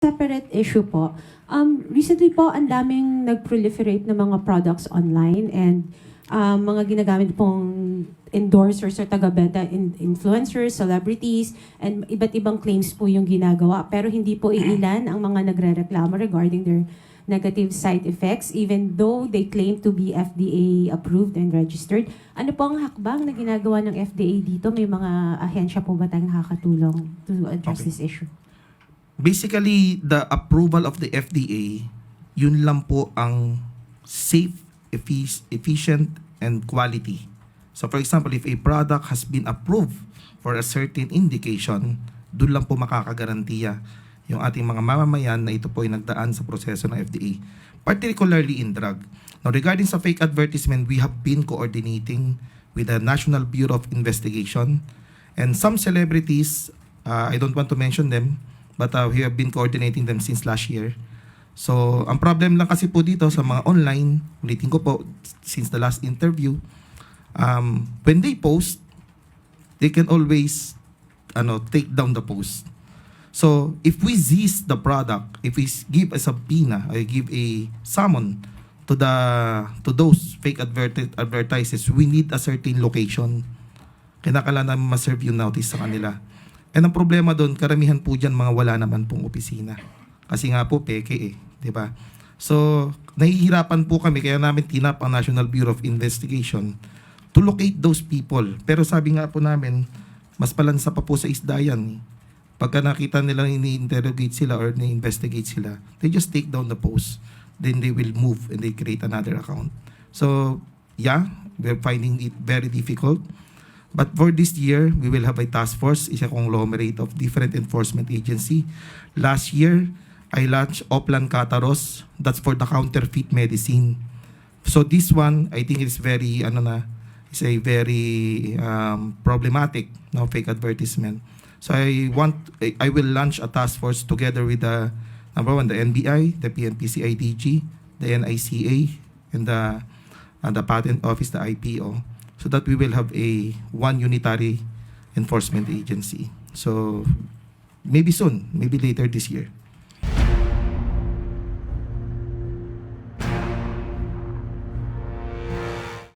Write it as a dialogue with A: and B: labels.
A: separate issue po. Um, recently po, ang daming nag-proliferate na mga products online and um, mga ginagamit pong endorsers or taga-benta in- influencers, celebrities, and iba't ibang claims po yung ginagawa. Pero hindi po iilan ang mga nagre-reklamo regarding their negative side effects even though they claim to be FDA approved and registered. Ano po ang hakbang na ginagawa ng FDA dito? May mga ahensya po ba tayong nakakatulong to address
B: Okay.
A: this issue?
B: Basically, the approval of the FDA, yun lang po ang safe, effic- efficient, and quality. So for example, if a product has been approved for a certain indication, doon lang po makakagarantiya yung ating mga mamamayan na ito po ay nagdaan sa proseso ng FDA, particularly in drug. Now regarding sa fake advertisement, we have been coordinating with the National Bureau of Investigation and some celebrities, uh, I don't want to mention them, but uh, we have been coordinating them since last year. So, ang problem lang kasi po dito sa mga online, ulitin ko po, since the last interview, um, when they post, they can always ano, take down the post. So, if we seize the product, if we give a subpoena, or give a summon to the to those fake adverti- advertisers, we need a certain location. Kinakailangan namin ma-serve yung notice sa kanila. And ang problema doon, karamihan po dyan mga wala naman pong opisina. Kasi nga po, peke eh. ba? So, nahihirapan po kami, kaya namin tinap ang National Bureau of Investigation to locate those people. Pero sabi nga po namin, mas palansa pa po sa isda yan. eh. Pagka nakita nila ini-interrogate sila or ni-investigate sila, they just take down the post. Then they will move and they create another account. So, yeah, we're finding it very difficult. But for this year, we will have a task force, isa conglomerate of different enforcement agency. Last year, I launched Oplan Kataros. That's for the counterfeit medicine. So this one, I think it's very, ano na, is a very um, problematic, no, fake advertisement. So I want, I, I will launch a task force together with the, number one, the NBI, the PNPCIDG, the NICA, and the, uh, the Patent Office, the IPO, so that we will have a one unitary enforcement agency. So maybe soon, maybe later this year.